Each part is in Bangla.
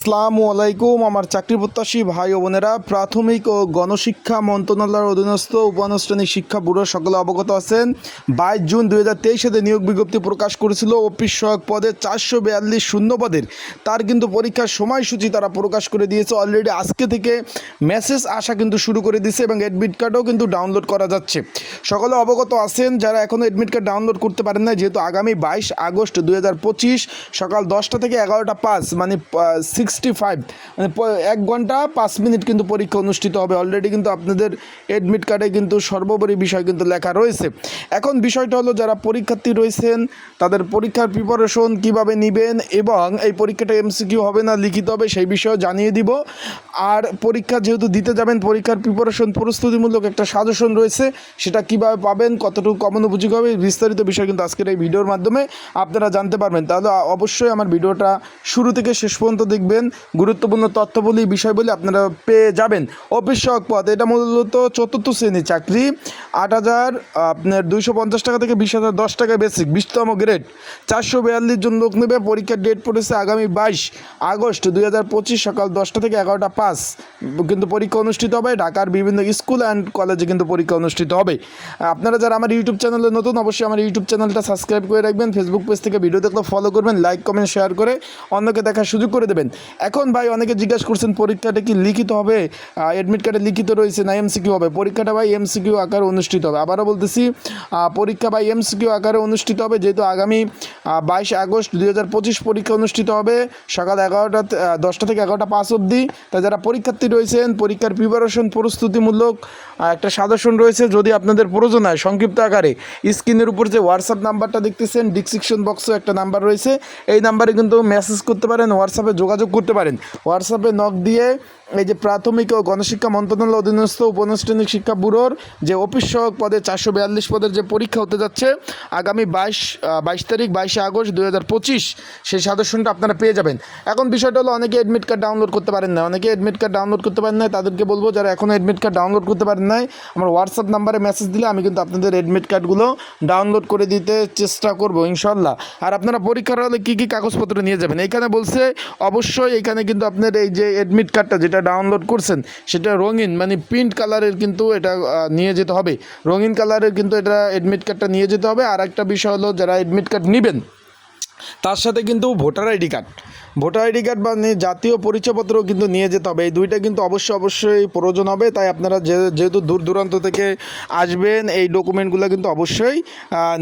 আসসালামু আলাইকুম। আমার চাকরি প্রত্যাশী ভাই ও বোনেরা, প্রাথমিক ও গণশিক্ষা মন্ত্রণালয়ের অধীনস্থ উপানুষ্ঠানিক শিক্ষা ব্যুরো সকলে অবগত আছেন। বাইশ জুন দুই হাজার তেইশ নিয়োগ বিজ্ঞপ্তি প্রকাশ করেছিল। অফিস সহায়ক পদে চারশো বিয়াল্লিশ শূন্য পদের। তার কিন্তু পরীক্ষার সময়সূচি তারা প্রকাশ করে দিয়েছে। অলরেডি আজকে থেকে মেসেজ আসা কিন্তু শুরু করে দিয়েছে এবং অ্যাডমিট কার্ডও কিন্তু ডাউনলোড করা যাচ্ছে। সকলে অবগত আছেন, যারা এখনও অ্যাডমিট কার্ড ডাউনলোড করতে পারেন না যেহেতু আগামী বাইশ আগস্ট দুই হাজার পঁচিশ সকাল দশটা থেকে এগারোটা পাঁচ মানে সিক্সটি ফাইভ মানে এক ঘণ্টা পাঁচ মিনিট কিন্তু পরীক্ষা অনুষ্ঠিত হবে। অলরেডি কিন্তু আপনাদের অ্যাডমিট কার্ডে কিন্তু সর্বোপরি বিষয় কিন্তু লেখা রয়েছে। এখন বিষয়টা হলো, যারা পরীক্ষার্থী রয়েছেন, তাদের পরীক্ষার প্রিপারেশন কীভাবে নেবেন এবং এই পরীক্ষাটা এমসিকিউ হবে না লিখিত হবে, সেই বিষয়েও জানিয়ে দিব। আর পরীক্ষা যেহেতু দিতে যাবেন, পরীক্ষার প্রিপারেশন প্রস্তুতিমূলক একটা সাজেশন রয়েছে, সেটা কীভাবে পাবেন, কতটুকু কমন উপযোগী হবে বিস্তারিত বিষয় কিন্তু আজকের এই ভিডিওর মাধ্যমে আপনারা জানতে পারবেন। তাহলে অবশ্যই আমার ভিডিওটা শুরু থেকে শেষ পর্যন্ত দেখবেন। গুরুত্বপূর্ণ তথ্যবলী বিষয়বলি আপনারা পেয়ে যাবেন। অফিস সহক পদ, এটা মূলত চতুর্থ শ্রেণির চাকরি। আট হাজার, আপনার দুইশো পঞ্চাশ টাকা থেকে বিশ হাজার দশ টাকা বেসিক, বিশতম গ্রেড। চারশো বিয়াল্লিশ জন লোক নেবে, পরীক্ষার ডেট পড়েছে আগামী বাইশ আগস্ট দুই হাজার পঁচিশ সকাল দশটা থেকে এগারোটা পাঁচ। কিন্তু পরীক্ষা অনুষ্ঠিত হবে, ঢাকার বিভিন্ন স্কুল অ্যান্ড কলেজে কিন্তু পরীক্ষা অনুষ্ঠিত হবে। আপনারা যারা আমার ইউটিউব চ্যানেলে নতুন, অবশ্যই আমার ইউটিউব চ্যানেলটা সাবস্ক্রাইব করে রাখবেন। ফেসবুক পেজ থেকে ভিডিও দেখলে ফলো করবেন লাইক কমেন্ট শেয়ার করে অন্যকে দেখার সুযোগ করে দেবেন। এখন ভাই অনেকে জিজ্ঞাসা করছেন, পরীক্ষাটা কি লিখিত হবে? অ্যাডমিট কার্ডে লিখিত রয়েছে না এমসিকিউ হবে? পরীক্ষাটা ভাই এমসিকিউ আকারে অনুষ্ঠিত হবে। আবারও বলতেছি পরীক্ষা ভাই এমসিকিউ আকারে অনুষ্ঠিত হবে, যেহেতু আগামী বাইশ আগস্ট দুই হাজার পঁচিশ পরীক্ষা অনুষ্ঠিত হবে। সকাল এগারোটা দশটা থেকে এগারোটা পাঁচ অবধি। তাই যারা পরীক্ষার্থী রয়েছেন, পরীক্ষার প্রিপারেশন প্রস্তুতিমূলক একটা সাজেশন রয়েছে। যদি আপনাদের প্রয়োজন হয় সংক্ষিপ্ত আকারে স্ক্রিনের উপর যে হোয়াটসঅ্যাপ নাম্বারটা দেখতেছেন ডিসক্রিপশন বক্সে একটা নাম্বার রয়েছে। এই নাম্বারে কিন্তু মেসেজ করতে পারেন হোয়াটসঅ্যাপে যোগাযোগ করতে পারেন। হোয়াটসঅ্যাপে নক দিয়ে এই যে প্রাথমিক ও গণশিক্ষা মন্ত্রণালয় অধীনস্থ উপানুষ্ঠানিক শিক্ষা ব্যুরোর যে অফিস সহক পদে চারশো বিয়াল্লিশ পদের যে পরীক্ষা হতে যাচ্ছে, আগামী বাইশ বাইশ তারিখ, বাইশে আগস্ট দুই হাজার পঁচিশ, সেই সাজেশনটা আপনারা পেয়ে যাবেন। এখন বিষয়টা হলো অনেকে অ্যাডমিট কার্ড ডাউনলোড করতে পারেন না, অনেকে অ্যাডমিট কার্ড ডাউনলোড করতে পারেন না তাদেরকে বলব যারা এখনও অ্যাডমিট কার্ড ডাউনলোড করতে পারেন নাই, আমার হোয়াটসঅ্যাপ নাম্বারে মেসেজ দিলে আমি কিন্তু আপনাদের অ্যাডমিট কার্ডগুলো ডাউনলোড করে দিতে চেষ্টা করব ইনশাল্লাহ আর আপনারা পরীক্ষার হলে কী কী কাগজপত্র নিয়ে যাবেন? এখানে বলছে অবশ্যই এখানে কিন্তু আপনার এই যে অ্যাডমিট কার্ডটা যেটা ডাউনলোড করছেন, সেটা রঙিন মানে প্রিন্ট কালারের কিন্তু এটা নিয়ে যেতে হবে। রঙিন কালারের কিন্তু এটা অ্যাডমিট কার্ডটা নিয়ে যেতে হবে। আর একটা বিষয় হলো, যারা অ্যাডমিট কার্ড নেবেন তার সাথে কিন্তু voter ID card. Voter ID card বা জাতীয় পরিচয়পত্র কিন্তু নিয়ে যেতে হবে। এই দুইটা কিন্তু অবশ্যই অবশ্যই প্রয়োজন হবে। তাই আপনারা যেহেতু দূর দূরান্ত থেকে আসবেন, এই ডকুমেন্টগুলো কিন্তু অবশ্যই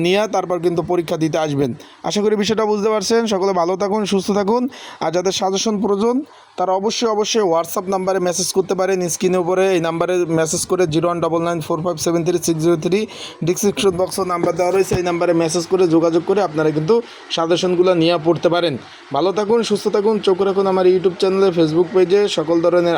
নিয়ে তারপর কিন্তু পরীক্ষা দিতে আসবেন। আশা করি বিষয়টা বুঝতে পারছেন। সকলে ভালো থাকুন, সুস্থ থাকুন। আর যাদের সাজেশন প্রয়োজন তারা অবশ্যই অবশ্যই হোয়াটসঅ্যাপ নাম্বারে মেসেজ করতে পারেন। স্ক্রিনের উপরে এই নাম্বারে মেসেজ করে zero one double nine four five seven three six zero three description বক্সও নাম্বার দেওয়া রয়েছে। এই নাম্বারে মেসেজ করে যোগাযোগ করে আপনারা কিন্তু সাজেশনগুলো নিয়ে পড়তে পারেন। ভালো থাকুন, সুস্থ থাকুন, চোখ রাখুন আমার ইউটিউব চ্যানেলে ফেসবুক পেজে সকল ধরনের